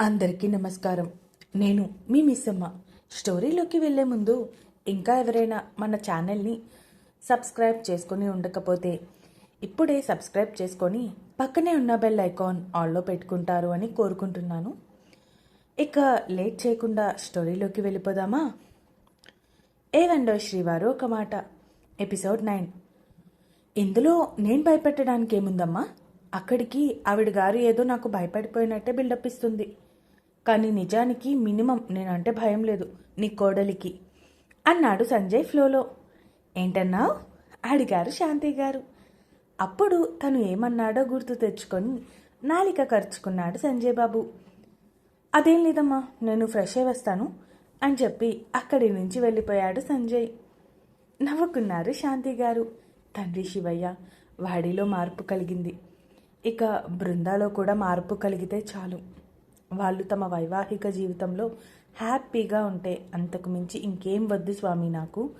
అందరికీ నమస్కారం. నేను మీ మిస్సమ్మ. స్టోరీలోకి వెళ్ళే ముందు ఇంకా ఎవరైనా మన ఛానల్ని సబ్స్క్రైబ్ చేసుకొని ఉండకపోతే ఇప్పుడే సబ్స్క్రైబ్ చేసుకొని పక్కనే ఉన్న బెల్ ఐకాన్ ఆల్లో పెట్టుకుంటారు అని కోరుకుంటున్నాను. ఇక లేట్ చేయకుండా స్టోరీలోకి వెళ్ళిపోదామా? ఏ ఏవండో శ్రీవారు ఒక మాట. Episode nine. ఇందులో నేను భయపెట్టడానికి ఏముందమ్మా అక్కడికి ఆవిడ గారు ఏదో నాకు భయపడిపోయినట్టే బిల్డప్ ఇస్తుంది. కానీ నిజానికి మినిమం నేనంటే భయం లేదు నీ కోడలికి. అన్నాడు సంజయ్ ఫ్లోలో. ఏంటన్నావు అడిగారు శాంతి గారు. అప్పుడు తను ఏమన్నాడో గుర్తు తెచ్చుకొని నాలిక ఖర్చుకున్నాడు సంజయ్ బాబు. అదేం లేదమ్మా నేను ఫ్రెష్ అయి వస్తాను అని చెప్పి అక్కడి నుంచి వెళ్ళిపోయాడు సంజయ్. నవ్వుకున్నారు శాంతి గారు. తండ్రి శివయ్య వాడిలో మార్పు కలిగింది. ఇక బృందాలో కూడా మార్పు కలిగితే చాలు. వాళ్ళు తమ వైవాహిక జీవితంలో హ్యాపీగా ఉంటే అంతకు మించి ఇంకేం వద్దు స్వామి నాకు.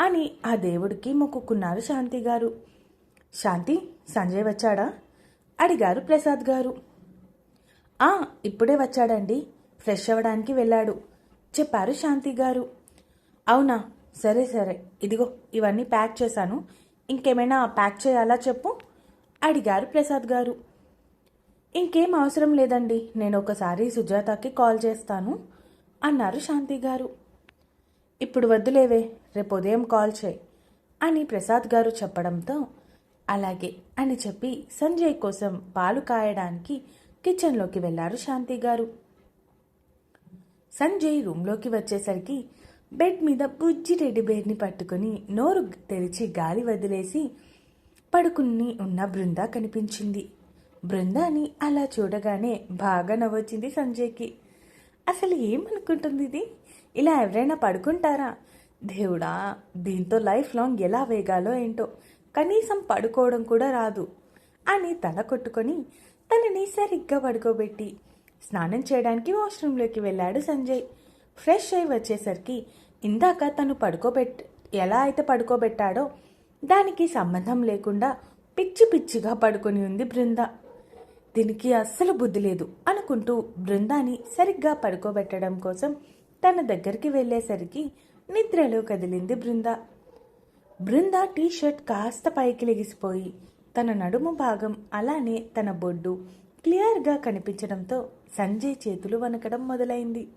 అని ఆ దేవుడికి మొక్కుకున్నారు శాంతి గారు. శాంతి సంజయ్ వచ్చాడా? అడిగారు ప్రసాద్ గారు. ఆ ఇప్పుడే వచ్చాడండి. ఫ్రెష్ అవ్వడానికి వెళ్ళాడు చెప్పారు శాంతి గారు. అవునా? సరే సరే. ఇదిగో ఇవన్నీ ప్యాక్ చేశాను. ఇంకేమైనా ప్యాక్ చేయాలా చెప్పు? అడిగారు ప్రసాద్ గారు. ఇంకేం అవసరం లేదండి. నేను ఒకసారి సుజాతకి కాల్ చేస్తాను. అన్నారు శాంతి గారు. ఇప్పుడు వద్దులేవే రేపు ఉదయం కాల్ చేయి అని ప్రసాద్ గారు చెప్పడంతో అలాగే అని చెప్పి సంజయ్ కోసం పాలు కాయడానికి కిచెన్లోకి వెళ్ళారు శాంతి గారు. సంజయ్ రూమ్లోకి వచ్చేసరికి బెడ్ మీద బుజ్జి రెడ్డి బేర్ని పట్టుకుని నోరు తెరిచి గాలి వదిలేసి పడుకుని ఉన్న బృంద కనిపించింది. బృందాని అలా చూడగానే బాగా నవ్వొచ్చింది సంజయ్కి. అసలు ఏమనుకుంటుంది ఇది? ఇలా ఎవరైనా పడుకుంటారా? దేవుడా దీంతో లైఫ్ లాంగ్ ఎలా వేగాలో ఏంటో. కనీసం పడుకోవడం కూడా రాదు. అని తల కొట్టుకొని తనని సరిగ్గా పడుకోబెట్టి స్నానం చేయడానికి వాష్రూమ్లోకి వెళ్ళాడు సంజయ్. ఫ్రెష్ అయి వచ్చేసరికి ఇందాక తను పడుకోబెట్ ఎలా అయితే పడుకోబెట్టాడో దానికి సంబంధం లేకుండా పిచ్చి పిచ్చిగా పడుకొని ఉంది బృంద. దీనికి అస్సలు బుద్ధి లేదు అనుకుంటూ బృందాని సరిగ్గా పడుకోబెట్టడం కోసం తన దగ్గరికి వెళ్ళేసరికి నిద్రలో కదిలింది బృంద. బృంద టీ షర్ట్ కాస్త పైకి లెగిసిపోయి తన నడుము భాగం అలానే తన బొడ్డు క్లియర్గా కనిపించడంతో సంజయ్ చేతులు వణకడం మొదలైంది.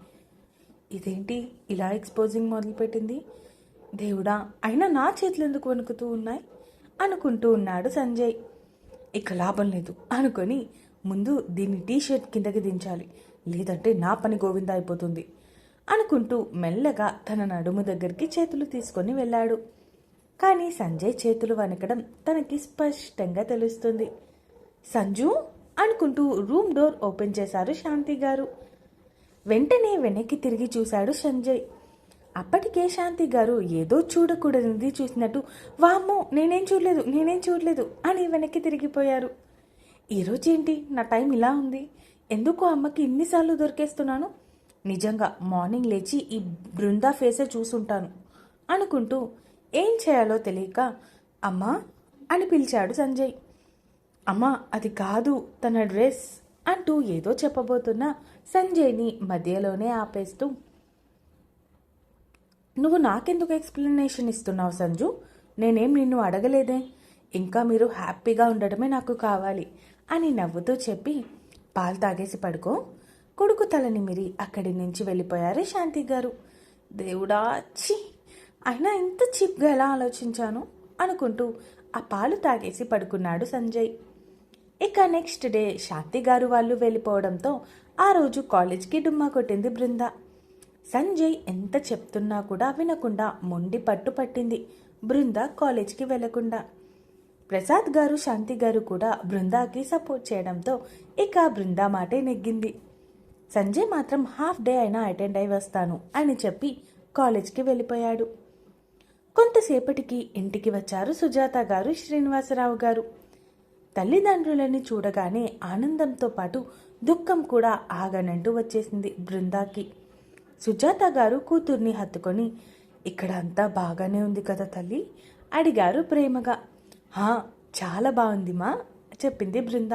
ఇదేంటి ఇలా ఎక్స్పోజింగ్ మొదలుపెట్టింది? దేవుడా అయినా నా చేతులు ఎందుకు వణుకుతూ ఉన్నాయి? అనుకుంటూ ఉన్నాడు సంజయ్. ఇక లాభం లేదు. అనుకొని ముందు దీన్ని టీషర్ట్ కిందకి దించాలి. లేదంటే నా పని గోవింద అయిపోతుంది. అనుకుంటూ మెల్లగా తన నడుము దగ్గరికి చేతులు తీసుకొని వెళ్ళాడు. కానీ సంజయ్ చేతులు వణకడం తనకి స్పష్టంగా తెలుస్తుంది. సంజు అనుకుంటూ రూమ్ డోర్ ఓపెన్ చేశారు శాంతి గారు. వెంటనే వెనక్కి తిరిగి చూశాడు సంజయ్. అప్పటికే శాంతి గారు ఏదో చూడకూడనిది చూసినట్టు వామ్మో నేనేం చూడలేదు నేనేం చూడలేదు అని వెనక్కి తిరిగిపోయారు. ఈరోజేంటి నా టైం ఇలా ఉంది. ఎందుకు అమ్మకి ఇన్నిసార్లు దొరికేస్తున్నాను? నిజంగా మార్నింగ్ లేచి ఈ బృందా ఫేసే చూసుంటాను అనుకుంటూ ఏం చేయాలో తెలియక అమ్మా అని పిలిచాడు సంజయ్. అమ్మా అది కాదు తన డ్రెస్ అంటూ ఏదో చెప్పబోతున్న సంజయ్ని మధ్యలోనే ఆపేస్తూ నువ్వు నాకెందుకు ఎక్స్ప్లెనేషన్ ఇస్తున్నావు సంజు? నేనేం నిన్ను అడగలేదే. ఇంకా మీరు హ్యాపీగా ఉండడమే నాకు కావాలి అని నవ్వుతూ చెప్పి పాలు తాగేసి పడుకో. కొడుకు తలని మిరి అక్కడి నుంచి వెళ్ళిపోయారు శాంతి గారు. దేవుడా ఛీ! అయినా ఇంత చిప్గా ఎలా ఆలోచించాను? అనుకుంటూ ఆ పాలు తాగేసి పడుకున్నాడు సంజయ్. ఇక నెక్స్ట్ డే శాంతి గారు వాళ్ళు వెళ్ళిపోవడంతో ఆ రోజు కాలేజ్కి డుమ్మా కొట్టింది బృందా. సంజయ్ ఎంత చెప్తున్నా కూడా వినకుండా మొండి పట్టు పట్టింది బృంద కాలేజ్కి వెళ్ళకుండా. ప్రసాద్ గారు శాంతి గారు కూడా బృందాకి సపోర్ట్ చేయడంతో ఇక బృందా మాటే నెగ్గింది. సంజయ్ మాత్రం హాఫ్ డే అయినా అటెండ్ అయి వస్తాను అని చెప్పి కాలేజ్కి వెళ్ళిపోయాడు. కొంతసేపటికి ఇంటికి వచ్చారు సుజాత గారు శ్రీనివాసరావు గారు. తల్లిదండ్రులని చూడగానే ఆనందంతో పాటు దుఃఖం కూడా ఆగనంటూ వచ్చేసింది బృందాకి. సుజాత గారు కూతుర్ని హత్తుకొని ఇక్కడ అంతా బాగానే ఉంది కదా తల్లి? అడిగారు ప్రేమగా. హా చాలా బాగుంది మా చెప్పింది బృంద.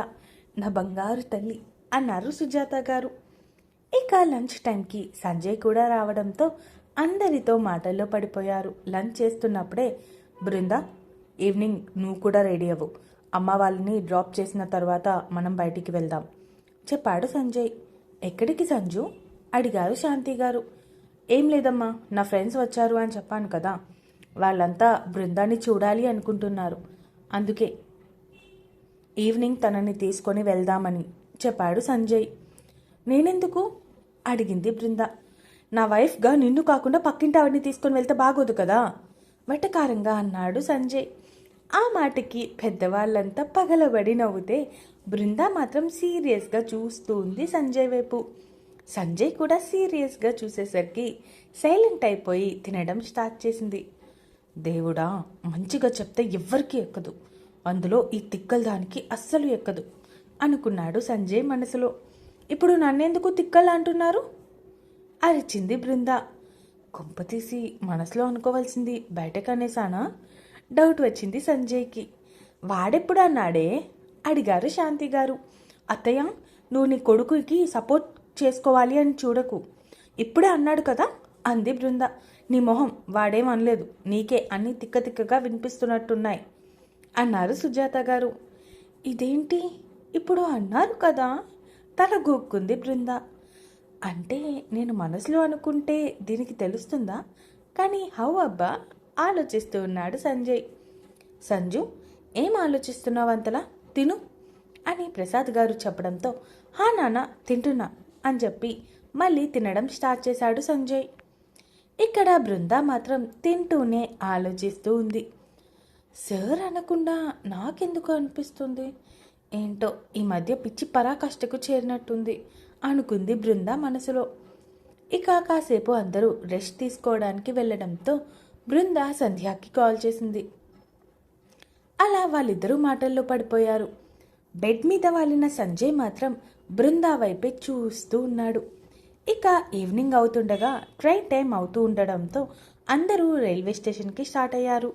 నా బంగారు తల్లి అన్నారు సుజాత గారు. ఇక లంచ్ టైంకి సంజయ్ కూడా రావడంతో అందరితో మాటల్లో పడిపోయారు. లంచ్ చేస్తున్నప్పుడే బృంద ఈవినింగ్ నువ్వు కూడా రెడీ అవ్వు. అమ్మ వాళ్ళని డ్రాప్ చేసిన తర్వాత మనం బయటికి వెళ్దాం చెప్పాడు సంజయ్. ఎక్కడికి సంజు? అడిగారు శాంతి గారు. ఏం లేదమ్మా నా ఫ్రెండ్స్ వచ్చారు అని చెప్పాను కదా. వాళ్ళంతా బృందాన్ని చూడాలి అనుకుంటున్నారు. అందుకే ఈవినింగ్ తనని తీసుకొని వెళ్దామని చెప్పాడు సంజయ్. నేనెందుకు? అడిగింది బృంద. నా వైఫ్గా నిన్ను కాకుండా పక్కింటి ఆవిడని తీసుకొని వెళ్తే బాగోదు కదా వెటకారంగా అన్నాడు సంజయ్. ఆ మాటకి పెద్దవాళ్ళంతా పగలబడి నవ్వుతే బృంద మాత్రం సీరియస్గా చూస్తూ ఉంది సంజయ్ వైపు. సంజయ్ కూడా సీరియస్గా చూసేసరికి సైలెంట్ అయిపోయి తినడం స్టార్ట్ చేసింది. దేవుడా మంచిగా చెప్తే ఎవ్వరికీ ఎక్కదు. అందులో ఈ తిక్కల దానికి అస్సలు ఎక్కదు అనుకున్నాడు సంజయ్ మనసులో. ఇప్పుడు నన్నెందుకు తిక్కలు అంటున్నారు? అరిచింది బృంద. కొంపతీసి మనసులో అనుకోవాల్సింది బయటకు అనేసానా డౌట్ వచ్చింది సంజయ్కి. వాడెప్పుడు అన్నాడే? అడిగారు శాంతి గారు. అత్తయ్య నువ్వు నీ కొడుకుకి సపోర్ట్ చేసుకోవాలి అని చూడకు. ఇప్పుడే అన్నాడు కదా? అంది బృంద. నీ మొహం వాడేం అనలేదు. నీకే అన్ని తిక్క తిక్కగా వినిపిస్తున్నట్టున్నాయి అన్నారు సుజాత గారు. ఇదేంటి? ఇప్పుడు అన్నారు కదా? తల గోక్కుంది బృంద. అంటే నేను మనసులో అనుకుంటే దీనికి తెలుస్తుందా? కానీ హౌ అబ్బా? ఆలోచిస్తూ ఉన్నాడు సంజయ్. సంజు ఏం ఆలోచిస్తున్నావు అంతలా తిను అని ప్రసాద్ గారు చెప్పడంతో హా నాన్న తింటున్నా. అని చెప్పి మళ్ళీ తినడం స్టార్ట్ చేశాడు సంజయ్. ఇక్కడ బృంద మాత్రం తింటూనే ఆలోచిస్తూ ఉంది. సార్ అనకుండా నాకెందుకు అనిపిస్తుంది? ఏంటో ఈ మధ్య పిచ్చి పరాకష్టకు చేరినట్టుంది అనుకుంది బృంద మనసులో. ఇక కాసేపు అందరూ రెస్ట్ తీసుకోవడానికి వెళ్ళడంతో బృంద సంధ్యాకి కాల్ చేసింది. అలా వాళ్ళిద్దరూ మాటల్లో పడిపోయారు. బెడ్ మీద వాలిన సంజయ్ మాత్రం బృందా వైపే చూస్తూ ఉన్నాడు. ఇక ఈవినింగ్ అవుతుండగా ట్రైన్ టైం అవుతూ ఉండడంతో అందరూ రైల్వే స్టేషన్కి స్టార్ట్ అయ్యారు.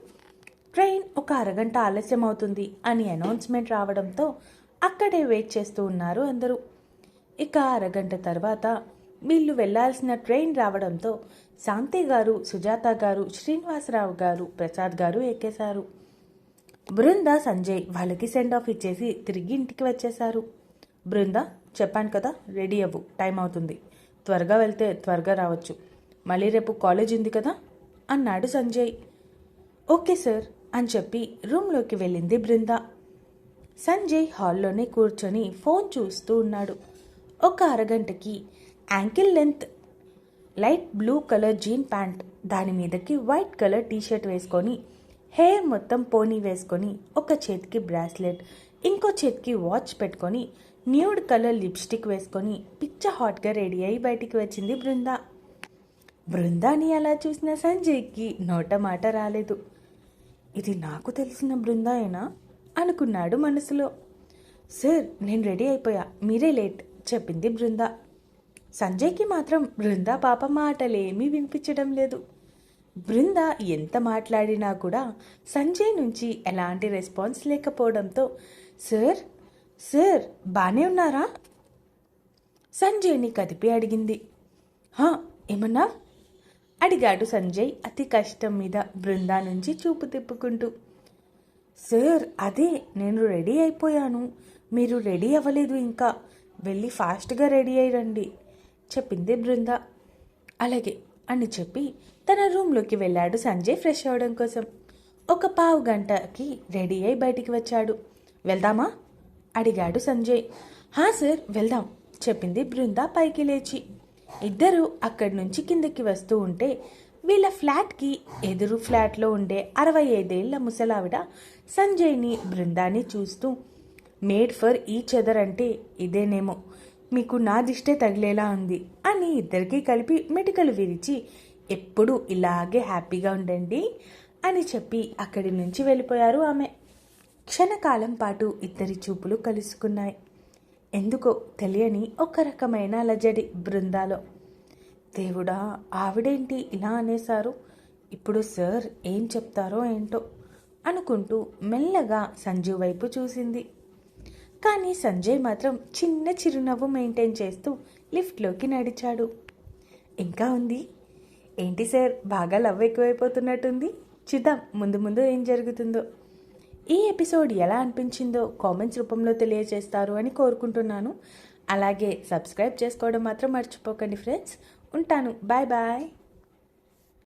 ట్రైన్ ఒక అరగంట ఆలస్యం అవుతుంది అని అనౌన్స్మెంట్ రావడంతో అక్కడే వెయిట్ చేస్తూ ఉన్నారు అందరూ. ఇక అరగంట తర్వాత వీళ్ళు వెళ్ళాల్సిన ట్రైన్ రావడంతో శాంతి గారు సుజాత గారు శ్రీనివాసరావు గారు ప్రసాద్ గారు ఎక్కేశారు. బృంద సంజయ్ వాళ్ళకి సెండ్ ఆఫ్ ఇచ్చేసి తిరిగి ఇంటికి వచ్చేశారు. బృంద చెప్పాను కదా రెడీ అవ్వు టైం అవుతుంది. త్వరగా వెళ్తే త్వరగా రావచ్చు. మళ్ళీ రేపు కాలేజ్ ఉంది కదా? అన్నాడు సంజయ్. ఓకే సార్ అని చెప్పి రూమ్లోకి వెళ్ళింది బృంద. సంజయ్ హాల్లోనే కూర్చొని ఫోన్ చూస్తూ ఉన్నాడు. ఒక అరగంటకి ankle length light blue colour jean pant దాని మీదకి వైట్ కలర్ టీషర్ట్ వేసుకొని హెయిర్ మొత్తం పోనీ వేసుకొని ఒక చేతికి బ్రాస్లెట్ ఇంకో చేతికి వాచ్ పెట్టుకొని న్యూడ్ కలర్ లిప్స్టిక్ వేసుకొని పిచ్చ హాట్గా రెడీ అయి బయటికి వచ్చింది బృంద. బృందాని అలా చూసిన సంజయ్కి నోట మాట రాలేదు. ఇది నాకు తెలిసిన బృందాయేనా? అనుకున్నాడు మనసులో. సార్ నేను రెడీ అయిపోయా. మీరే లేట్ చెప్పింది బృంద. సంజయ్కి మాత్రం బృంద పాప మాటలేమీ వినిపించడం లేదు. బృంద ఎంత మాట్లాడినా కూడా సంజయ్ నుంచి ఎలాంటి రెస్పాన్స్ లేకపోవడంతో సార్ సార్ బాగానే ఉన్నారా? సంజయ్ని కదిపి అడిగింది. హా ఏమన్నా? అడిగాడు సంజయ్ అతి కష్టం మీద బృందా నుంచి చూపు తిప్పుకుంటూ. సార్ అదే నేను రెడీ అయిపోయాను. మీరు రెడీ అవ్వలేదు ఇంకా. వెళ్ళి ఫాస్ట్గా రెడీ అయ్యి రండి చెప్పింది బృంద. అలాగే అని చెప్పి తన రూమ్లోకి వెళ్ళాడు సంజయ్ ఫ్రెష్ అవ్వడం కోసం. ఒక పావు గంటకి రెడీ అయి బయటికి వచ్చాడు. వెళ్దామా? అడిగాడు సంజయ్. హా సార్ వెళ్దాం చెప్పింది బృంద పైకి లేచి. ఇద్దరు అక్కడి నుంచి కిందకి వస్తూ ఉంటే వీళ్ళ ఫ్లాట్కి ఎదురు ఫ్లాట్లో ఉండే అరవై ఐదేళ్ళ ముసలావిడ సంజయ్ని బృందాన్ని చూస్తూ మేడ్ ఫర్ ఈచ్ అదర్ అంటే ఇదేనేమో మీకు నా దిష్టే తగిలేలా ఉంది అని ఇద్దరికీ కలిపి మెటికలు విరిచి ఎప్పుడు ఇలాగే హ్యాపీగా ఉండండి అని చెప్పి అక్కడి నుంచి వెళ్ళిపోయారు ఆమె. క్షణకాలం పాటు ఇద్దరి చూపులు కలుసుకున్నాయి. ఎందుకో తెలియని ఒక రకమైన అలజడి బృందాలో దేవుడా ఆవిడేంటి ఇలా అనేశారు? ఇప్పుడు సార్ ఏం చెప్తారో ఏంటో? అనుకుంటూ మెల్లగా సంజు వైపు చూసింది. కానీ సంజయ్ మాత్రం చిన్న చిరునవ్వు మెయింటైన్ చేస్తూ లిఫ్ట్లోకి నడిచాడు. ఇంకా ఉంది? ఏంటి సార్ బాగా లవ్ ఎక్కువైపోతున్నట్టుంది? చూద్దాం ముందు ముందు ఏం జరుగుతుందో. ఈ ఎపిసోడ్ ఎలా అనిపించిందో కామెంట్స్ రూపంలో తెలియజేస్తారు అని కోరుకుంటున్నాను. అలాగే సబ్స్క్రైబ్ చేసుకోవడం మాత్రం మర్చిపోకండి ఫ్రెండ్స్. ఉంటాను. Bye bye.